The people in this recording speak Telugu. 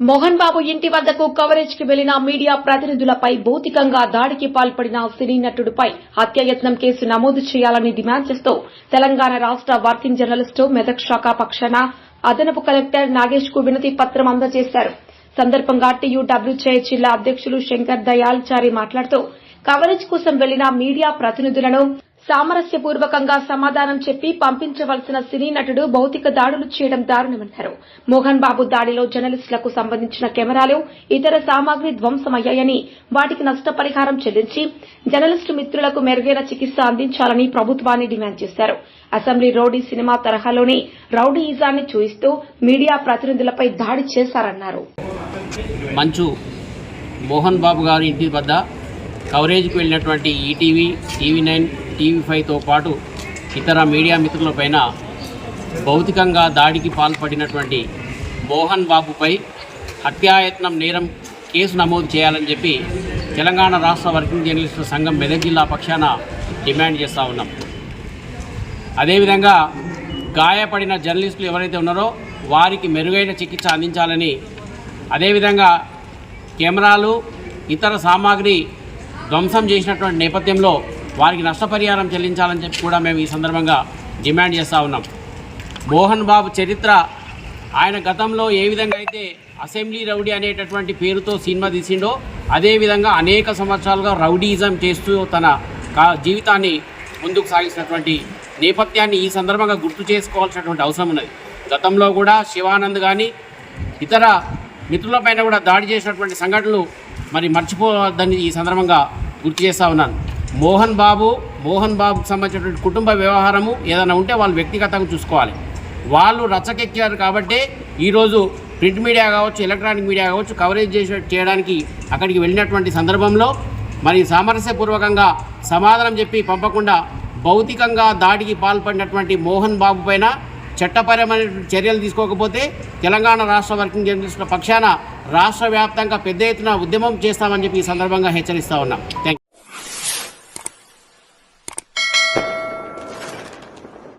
మోహన్ బాబు ఇంటి వద్దకు కవరేజ్కి వెళ్ళిన మీడియా ప్రతినిధులపై భౌతికంగా దాడికి పాల్పడిన సినీ నటుడిపై హత్యాయత్నం కేసు నమోదు చేయాలని డిమాండ్ చేస్తూ తెలంగాణ రాష్ట వర్కింగ్ జర్నలిస్టు మెదక్ శాఖ పక్షాన అదనపు కలెక్టర్ నాగేష్కు వినతి పత్రం అందజేశారు. సందర్భంగా టీయూడబ్ల్యూజే జిల్లా అధ్యక్షులు శంకర్ దయాల్ చారి మాట్లాడుతూ కవరేజ్ కోసం వెళ్ళిన మీడియా ప్రతినిధులను సామరస్యపూర్వకంగా సమాధానం చెప్పి పంపించవలసిన సినీ నటుడు భౌతిక దాడులు చేయడం దారుణమన్నారు. మోహన్ బాబు దాడిలో జర్నలిస్టులకు సంబంధించిన కెమెరాలు ఇతర సామాగ్రి ధ్వంసమయ్యాయని వాటికి నష్టపరిహారం చెల్లించి జర్నలిస్టు మిత్రులకు మెరుగైన చికిత్స అందించాలని ప్రభుత్వాన్ని డిమాండ్ చేశారు. అసెంబ్లీ రౌడీ సినిమా తరహాలోని రౌడీయిజాన్ని చూయిస్తూ మీడియా ప్రతినిధులపై దాడి చేశారన్నారు. మంచు మోహన్ బాబు గారి ఇంటి వద్ద కవరేజ్కి వెళ్ళినటువంటి ఈటీవీ టీవీ నైన్ టీవీ ఫైవ్తో పాటు ఇతర మీడియా మిత్రులపైన భౌతికంగా దాడికి పాల్పడినటువంటి మోహన్ బాబుపై హత్యాయత్నం నేరం కేసు నమోదు చేయాలని చెప్పి తెలంగాణ రాష్ట్ర వర్కింగ్ జర్నలిస్టుల సంఘం మెదక్ జిల్లా పక్షాన డిమాండ్ చేస్తూ ఉన్నాం. అదేవిధంగా గాయపడిన జర్నలిస్టులు ఎవరైతే ఉన్నారో వారికి మెరుగైన చికిత్స అందించాలని అదేవిధంగా కెమెరాలు ఇతర సామాగ్రి ధ్వంసం చేసినటువంటి నేపథ్యంలో వారికి నష్టపరిహారం చెల్లించాలని చెప్పి కూడా మేము ఈ సందర్భంగా డిమాండ్ చేస్తూ ఉన్నాం. మోహన్ బాబు చరిత్ర ఆయన గతంలో ఏ విధంగా అయితే అసెంబ్లీ రౌడీ అనేటటువంటి పేరుతో సినిమా తీసిండో అదేవిధంగా అనేక సంవత్సరాలుగా రౌడీయిజం చేస్తూ తన కా- జీవితాన్ని ముందుకు సాగించినటువంటి నేపథ్యాన్ని ఈ సందర్భంగా గుర్తు చేసుకోవాల్సినటువంటి అవసరం ఉన్నది. గతంలో కూడా శివానంద్ కానీ ఇతర మిత్రులపైన కూడా దాడి చేసినటువంటి సంఘటనలు మరి మర్చిపోవద్దని ఈ సందర్భంగా గుర్తు చేస్తా ఉన్నాను. మోహన్ బాబు మోహన్ బాబుకు సంబంధించినటువంటి కుటుంబ వ్యవహారము ఏదైనా ఉంటే వాళ్ళు వ్యక్తిగతంగా చూసుకోవాలి. వాళ్ళు రచ్చకెక్కారు కాబట్టి ఈరోజు ప్రింట్ మీడియా కావచ్చు ఎలక్ట్రానిక్ మీడియా కావచ్చు కవరేజ్ చేసే చేయడానికి అక్కడికి వెళ్ళినటువంటి సందర్భంలో మరి సామరస్యపూర్వకంగా సమాధానం చెప్పి పంపకుండా భౌతికంగా దాడికి పాల్పడినటువంటి మోహన్ బాబు పైన చట్టపరమైన చర్యలు తీసుకోకపోతే తెలంగాణ రాష్ట్ర వర్కింగ్ జర్నలిస్టుల పక్షాన రాష్ట్ర వ్యాప్తంగా పెద్ద ఎత్తున ఉద్యమం చేస్తామని చెప్పి ఈ సందర్భంగా హెచ్చరిస్తా ఉన్నాం. థ్యాంక్